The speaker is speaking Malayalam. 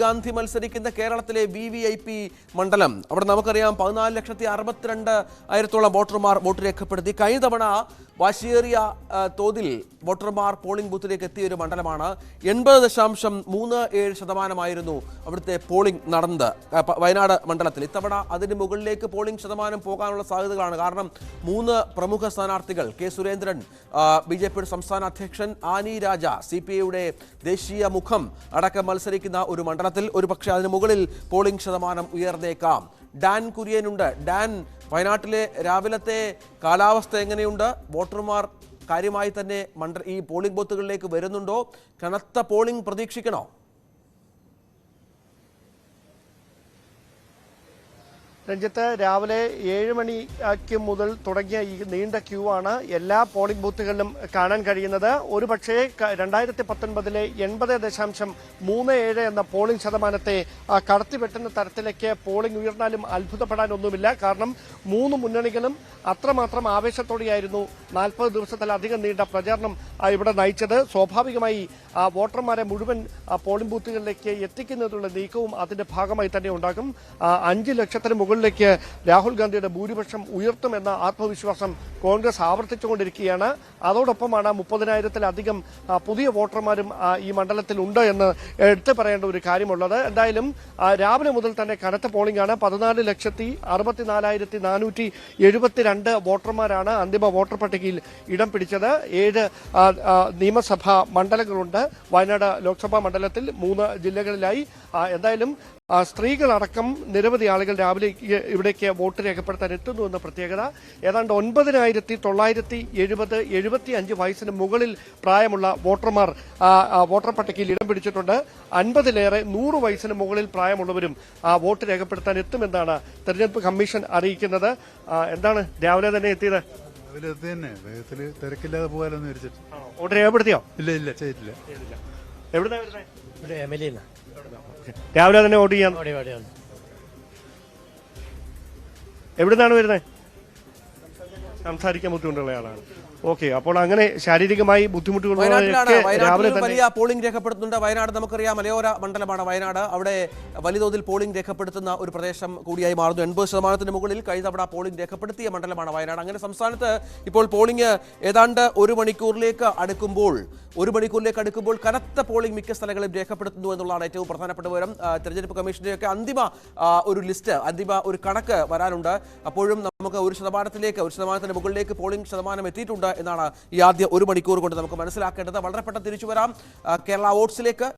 ഗാന്ധി മത്സരിക്കുന്ന കേരളത്തിലെ വി വി ഐ പി മണ്ഡലം. അവിടെ നമുക്കറിയാം പതിനാല് ലക്ഷത്തി അറുപത്തിരണ്ട് ആയിരത്തോളം വോട്ടർമാർ വോട്ട് രേഖപ്പെടുത്തി. കഴിഞ്ഞ തവണ വാശിയേറിയ തോതിൽ വോട്ടർമാർ പോളിംഗ് ബൂത്തിലേക്ക് എത്തിയ ഒരു മണ്ഡലമാണ്. എൺപത് ദശാംശം മൂന്ന് ഏഴ് ശതമാനമായിരുന്നു അവിടുത്തെ പോളിംഗ് നടന്നത് വയനാട് മണ്ഡലത്തിൽ. ഇത്തവണ അതിന് മുകളിലേക്ക് പോളിംഗ് ശതമാനം പോകാനുള്ള സാധ്യതകളാണ്. കാരണം മൂന്ന് പ്രമുഖ സ്ഥാനാർത്ഥികൾ കെ സുരേന്ദ്രൻ ബി ജെ പിയുടെ സംസ്ഥാന അധ്യക്ഷൻ ആനി രാജ സി പി ഐയുടെ ദേശീയ മുഖം അടക്കം മത്സരിക്കുന്ന ഒരു മണ്ഡലത്തിൽ ഒരുപക്ഷെ അതിന് മുകളിൽ പോളിംഗ് ശതമാനം ഉയർന്നേക്കാം. ഡാൻ കുര്യനുണ്ട്. ഡാൻ വയനാട്ടിലെ രാവിലത്തെ കാലാവസ്ഥ എങ്ങനെയുണ്ട്? വോട്ടർമാർ കാര്യമായി തന്നെ മണ്ഡ ഈ പോളിംഗ് ബൂത്തുകളിലേക്ക് വരുന്നുണ്ടോ? കനത്ത പോളിംഗ് പ്രതീക്ഷിക്കണോ? രഞ്ജിത്ത് രാവിലെ ഏഴ് മണിക്ക് മുതൽ തുടങ്ങിയ ഈ നീണ്ട ക്യൂ ആണ് എല്ലാ പോളിംഗ് ബൂത്തുകളിലും കാണാൻ കഴിയുന്നത്. ഒരു പക്ഷേ രണ്ടായിരത്തി പത്തൊൻപതിലെ എൺപത് ദശാംശം മൂന്ന് ഏഴ് എന്ന പോളിംഗ് ശതമാനത്തെ കടത്തിവെട്ടുന്ന തരത്തിലേക്ക് പോളിംഗ് ഉയർന്നാലും അത്ഭുതപ്പെടാനൊന്നുമില്ല. കാരണം മൂന്ന് മുന്നണികളും അത്രമാത്രം ആവേശത്തോടെയായിരുന്നു നാൽപ്പത് ദിവസത്തിലധികം നീണ്ട പ്രചാരണം ഇവിടെ നയിച്ചത്. സ്വാഭാവികമായി വോട്ടർമാരെ മുഴുവൻ പോളിംഗ് ബൂത്തുകളിലേക്ക് എത്തിക്കുന്നതിനുള്ള നീക്കവും അതിന്റെ ഭാഗമായി തന്നെ ഉണ്ടാകും. അഞ്ച് ലക്ഷത്തിന് മുകളിലേക്ക് രാഹുൽ ഗാന്ധിയുടെ ഭൂരിപക്ഷം ഉയർത്തുമെന്ന ആത്മവിശ്വാസം കോൺഗ്രസ് ആവർത്തിച്ചുകൊണ്ടിരിക്കുകയാണ്. അതോടൊപ്പമാണ് മുപ്പതിനായിരത്തിലധികം പുതിയ വോട്ടർമാരും ഈ മണ്ഡലത്തിൽ ഉണ്ട് എന്ന് എടുത്തു പറയേണ്ട ഒരു കാര്യമുള്ളത്. എന്തായാലും രാവിലെ മുതൽ തന്നെ കനത്ത പോളിംഗ് ആണ്. പതിനാല് ലക്ഷത്തി നാനൂറ്റി എഴുപത്തിരണ്ട് വോട്ടർമാരാണ് അന്തിമ വോട്ടർ പട്ടികയിൽ ഇടം പിടിച്ചത്. ഏഴ് നിയമസഭാ മണ്ഡലങ്ങളുണ്ട്. വയനാട് ലോക്സഭാ മണ്ഡലത്തിൽ മൂന്ന് ജില്ലകളിലായി. എന്തായാലും സ്ത്രീകളടക്കം നിരവധി ആളുകൾ രാവിലെ ഇവിടേക്ക് വോട്ട് രേഖപ്പെടുത്താൻ എത്തുന്നു എന്ന പ്രത്യേകത. ഏതാണ്ട് ഒൻപതിനായിരത്തി തൊള്ളായിരത്തി എഴുപത് എഴുപത്തി അഞ്ച് വയസ്സിന് മുകളിൽ പ്രായമുള്ള വോട്ടർമാർ വോട്ടർ പട്ടികയിൽ ഇടം പിടിച്ചിട്ടുണ്ട്. അൻപതിലേറെ നൂറ് വയസ്സിന് മുകളിൽ പ്രായമുള്ളവരും ആ, വോട്ട് രേഖപ്പെടുത്താൻ എത്തുമെന്നാണ് തെരഞ്ഞെടുപ്പ് കമ്മീഷൻ അറിയിക്കുന്നത്. എന്താണ് രാവിലെ തന്നെ എത്തിയത്? രാവിലെ തന്നെ. തിരക്കില്ലാതെ പോകാലെന്ന് വിചാരിച്ചിട്ട്. വോട്ട് രേഖപ്പെടുത്തിയോ? ഇല്ല ഇല്ല ചെയ്തിട്ടില്ല. എവിടുന്നാ വരുന്നത് ഇവിടെ എം എൽ എ രാവിലെ തന്നെ വോട്ട് ചെയ്യാൻ എവിടുന്നാണ് വരുന്നത്? സംസാരിക്കാൻ ബുദ്ധിമുട്ടുള്ള ആളാണ്. ഓക്കെ അപ്പോൾ അങ്ങനെ ശാരീരികമായി ബുദ്ധിമുട്ടുകൾ വലിയ പോളിംഗ് രേഖപ്പെടുത്തുന്നുണ്ട്. വയനാട് നമുക്കറിയാം മലയോര മണ്ഡലമാണ് വയനാട്. അവിടെ വലിയ തോതിൽ പോളിംഗ് രേഖപ്പെടുത്തുന്ന ഒരു പ്രദേശം കൂടിയായി മാറുന്നു. എൺപത് ശതമാനത്തിന് മുകളിൽ കഴിഞ്ഞ തവണ പോളിംഗ് രേഖപ്പെടുത്തിയ മണ്ഡലമാണ് വയനാട്. അങ്ങനെ സംസ്ഥാനത്ത് ഇപ്പോൾ പോളിംഗ് ഏതാണ്ട് ഒരു മണിക്കൂറിലേക്ക് അടുക്കുമ്പോൾ ഒരു മണിക്കൂറിലേക്ക് അടുക്കുമ്പോൾ കനത്ത പോളിംഗ് മിക്ക സ്ഥലങ്ങളിൽ രേഖപ്പെടുത്തുന്നു എന്നുള്ളതാണ് ഏറ്റവും പ്രധാനപ്പെട്ട വിവരം. തെരഞ്ഞെടുപ്പ് കമ്മീഷന്റെയൊക്കെ അന്തിമ ഒരു ലിസ്റ്റ് അന്തിമ ഒരു കണക്ക് വരാനുണ്ട്. അപ്പോഴും നമുക്ക് ഒരു ശതമാനത്തിലേക്ക് ഒരു ശതമാനത്തിന് മുകളിലേക്ക് പോളിംഗ് ശതമാനം എത്തിയിട്ടുണ്ട് എന്നാണ് ഈ ആദ്യ ഒരു മണിക്കൂർ കൊണ്ട് നമുക്ക് മനസ്സിലാക്കേണ്ടത്. വളരെ പെട്ടെന്ന് തിരിച്ചു വരാം. കേരള വോട്ട്സിലേക്ക്